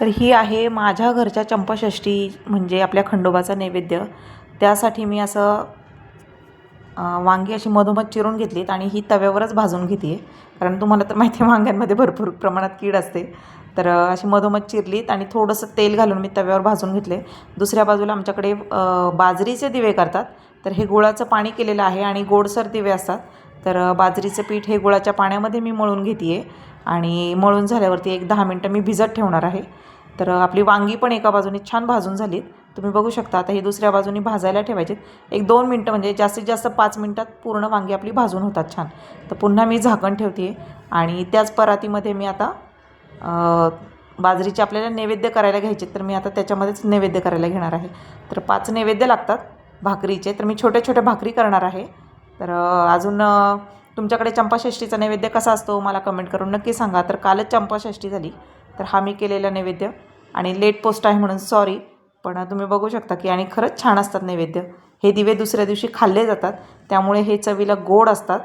तर ही आहे माझ्या घरच्या चंपाषष्ठी म्हणजे आपल्या खंडोबाचा नैवेद्य. त्यासाठी मी असं वांगी अशी मधोमध चिरून घेतलीत आणि ही तव्यावरच भाजून घेते कारण तुम्हाला तर माहिती आहे वांग्यांमध्ये भरपूर प्रमाणात कीड असते. तर अशी मधोमध चिरलीत आणि थोडंसं तेल घालून मी तव्यावर भाजून घेतले. दुसऱ्या बाजूला आमच्याकडे बाजरीचे दिवे करतात. तर हे गुळाचं पाणी केलेलं आहे आणि गोडसर दिवे असतात. तर बाजरीचं पीठ हे गुळाच्या पाण्यामध्ये मी मळून घेते आहे आणि मळून झाल्यावरती एक दहा मिनटं मी भिजत ठेवणार आहे. तर आपली वांगी पण एका बाजूने छान भाजून झालीत. तुम्ही बघू शकता आता ही दुसऱ्या बाजूनी भाजायला ठेवायचे एक दोन मिनटं म्हणजे जास्तीत जास्त पाच मिनटात पूर्ण वांगी आपली भाजून होतात छान. तर पुन्हा मी झाकण ठेवते आणि त्याच परातीमध्ये मी आता बाजरीचे आपल्याला नैवेद्य करायला घ्यायचे तर मी आता त्याच्यामध्येच नैवेद्य करायला घेणार आहे. तर पाच नैवेद्य लागतात भाकरीचे. तर मी छोट्या छोट्या भाकरी करणार आहे. तर अजून तुमच्याकडे चंपाषष्ठीचा नैवेद्य कसा असतो मला कमेंट करून नक्की सांगा. तर कालच चंपाषष्ठी झाली. तर हा मी केलेला नैवेद्य. आणि लेट पोस्ट आहे म्हणून सॉरी पण तुम्ही बघू शकता की आणि खरंच छान असतात नैवेद्य. हे दिवे दुसऱ्या दिवशी खाल्ले जातात. त्यामुळे हे चवीला गोड असतात.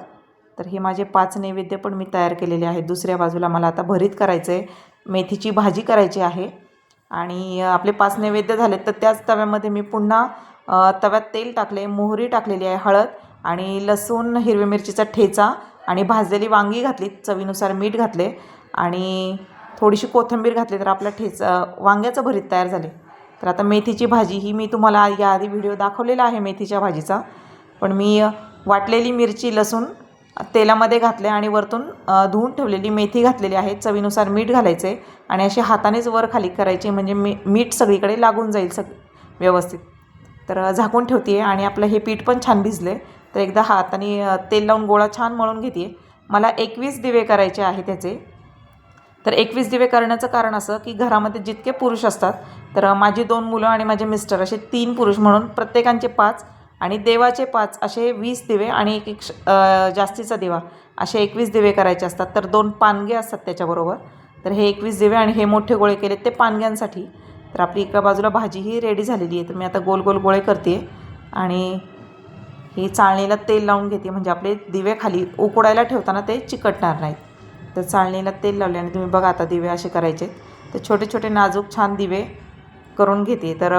तर हे माझे पाच नैवेद्य पण मी तयार केलेले आहेत. दुसऱ्या बाजूला मला आता भरीत करायचं आहे मेथीची भाजी करायची आहे. आणि आपले पाच नैवेद्य झालेत. तर त्याच तव्यामध्ये मी पुन्हा तव्यात तेल टाकले मोहरी टाकलेली आहे. हळद आणि लसूण हिरवी मिरचीचा ठेचा आणि भाजलेली वांगी घातली चवीनुसार मीठ घातले आणि थोडीशी कोथिंबीर घातली तर आपला ठेचा वांग्याचं भरीत तयार झाले. तर आता मेथीची भाजी ही मी तुम्हाला याआधी व्हिडिओ दाखवलेला आहे मेथीच्या भाजीचा. पण मी वाटलेली मिरची लसूण तेलामध्ये घातले आणि वरतून धुवून ठेवलेली मेथी घातलेली आहे. चवीनुसार मीठ घालायचे आणि असे हातानेच वर खाली करायचे म्हणजे मी मीठ सगळीकडे लागून जाईल सग व्यवस्थित. तर झाकून ठेवते आणि आपलं हे पीठ पण छान भिजले. तर एकदा हाताने आणि तेल लावून गोळा छान मळून घेते मला एकवीस दिवे करायचे आहे त्याचे. तर एकवीस दिवे करण्याचं कारण असं की घरामध्ये जितके पुरुष असतात तर माझी दोन मुलं आणि माझे मिस्टर असे तीन पुरुष म्हणून प्रत्येकांचे पाच आणि देवाचे पाच असे वीस दिवे आणि एक एक जास्तीचा दिवा असे एकवीस दिवे करायचे असतात. तर दोन पानगे असतात त्याच्याबरोबर. तर हे एकवीस दिवे आणि हे मोठे गोळे केले ते पानग्यांसाठी. तर आपली एका बाजूला भाजी ही रेडी झालेली आहे. तर मी आता गोल गोल गोळे करते आणि ही चाळणीला तेल लावून घेते. म्हणजे आपले दिवे खाली उकडायला ठेवताना ते चिकटणार नाहीत. तर चाळणीला तेल लावले आणि तुम्ही बघा आता दिवे असे करायचे. तर छोटे छोटे नाजूक छान दिवे करून घेते. तर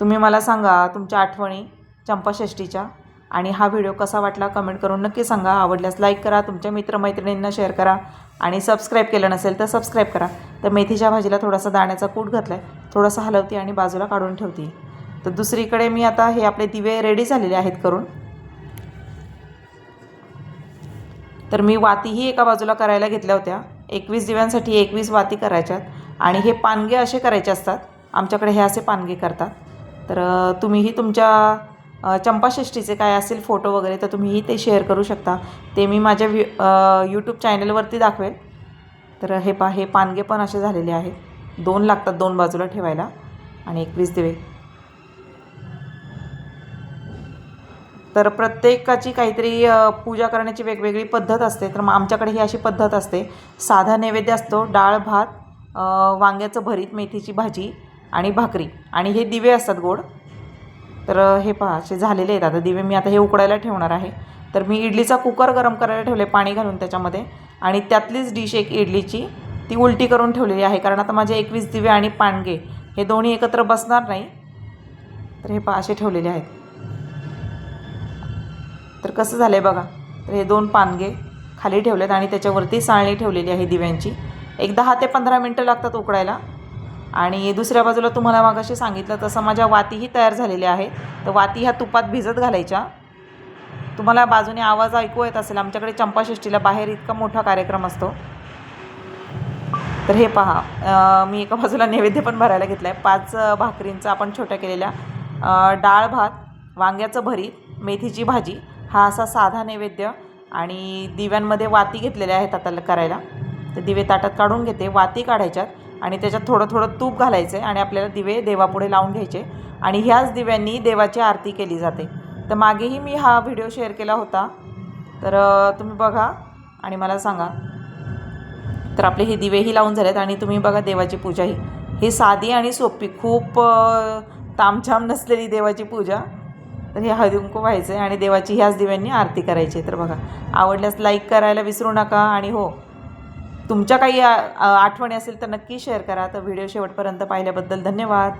तुम्ही मला सांगा तुमच्या आठवणी चंपाषष्टीच्या आणि हा व्हिडिओ कसा वाटला कमेंट करून नक्की सांगा. आवडल्यास लाईक करा तुमच्या मित्रमैत्रिणींना शेअर करा आणि सबस्क्राईब केलं नसेल तर सबस्क्राईब करा. तर मेथीच्या भाजीला थोडासा दाण्याचा कूट घातला आहे थोडासा हलवते आणि बाजूला काढून ठेवते. तर दुसरीकडे मी आता हे आपले दिवे रेडी झालेले आहेत करून. तर मी वातीही एका बाजूला करायला घेतल्या होत्या. एकवीस दिव्यांसाठी एकवीस वाती करायच्यात. आणि हे पानगे असे करायचे असतात. आमच्याकडे हे असे पानगे करतात. तर तुम्हीही तुमच्या चंपाषष्टीचे चंपाषष्ठीचे काय असेल फोटो वगैरे तर तुम्हीही ते शेअर करू शकता. ते मी माझ्या व्हि यूट्यूब चॅनलवरती दाखवेल. तर हे पा हे पानगे पण असे झालेले आहेत. दोन लागतात दोन बाजूला ठेवायला. आणि एकवीस दिवे. तर प्रत्येकाची काहीतरी पूजा करण्याची वेगवेगळी पद्धत असते. तर मग आमच्याकडे ही अशी पद्धत असते. साधा नैवेद्य असतो डाळ भात वांग्याचं भरीत मेथीची भाजी आणि भाकरी. आणि हे दिवे असतात गोड. तर हे पहा असे झालेले आहेत. आता दिवे मी आता हे उकडायला ठेवणार आहे. तर मी इडलीचा कुकर गरम करायला ठेवले पाणी घालून त्याच्यामध्ये. आणि त्यातलीच डिश एक इडलीची ती उलटी करून ठेवलेली आहे. कारण आता माझे एकवीस दिवे आणि पानगे हे दोन्ही एकत्र बसणार नाही. तर हे पहा असे ठेवलेले आहेत. तर कसं झालं आहे बघा. तर हे दोन पानगे खाली ठेवलेत आणि त्याच्यावरती साळणी ठेवलेली आहे दिव्यांची. एक दहा ते पंधरा मिनटं लागतात उकडायला. आणि दुसऱ्या बाजूला तुम्हाला मागाशी सांगितलं तसं माझ्या वातीही तयार झालेल्या आहेत. तर वाती ह्या तुपात भिजत घालायच्या. तुम्हाला बाजूने आवाज ऐकू येत असेल आमच्याकडे चंपाषष्टीला बाहेर इतका मोठा कार्यक्रम असतो. तर हे पहा मी एका बाजूला नैवेद्य पण भरायला घेतला आहे पाच भाकरींचं भाकरींचा आपण छोट्या केलेल्या डाळ भात वांग्याचं भरीत मेथीची भाजी हा असा साधा नैवेद्य आणि दिव्यांमध्ये वाती घेतलेल्या आहेत आता करायला. तर दिवे ताटात काढून घेते वाती काढायच्यात आणि त्याच्यात थोडं थोडं तूप घालायचं आहे आणि आपल्याला दिवे देवापुढे लावून घ्यायचे आणि ह्याच दिव्यांनी देवाची आरती केली जाते. तर मागेही मी हा व्हिडिओ शेअर केला होता. तर तुम्ही बघा आणि मला सांगा. तर आपले हे दिवेही लावून झालेत आणि तुम्ही बघा देवाची पूजा ही. ही साधी आणि सोपी खूप तामछाम नसलेली देवाची पूजा. तर हे हळदुंकू व्हायचं आहे आणि देवाची ह्याच दिव्यांनी आरती करायची आहे. तर बघा आवडल्यास लाईक करायला विसरू नका आणि हो तुमच्या काही आठवणी असेल तर नक्की शेअर करा. तर व्हिडिओ शेवटपर्यंत पाहिल्याबद्दल धन्यवाद.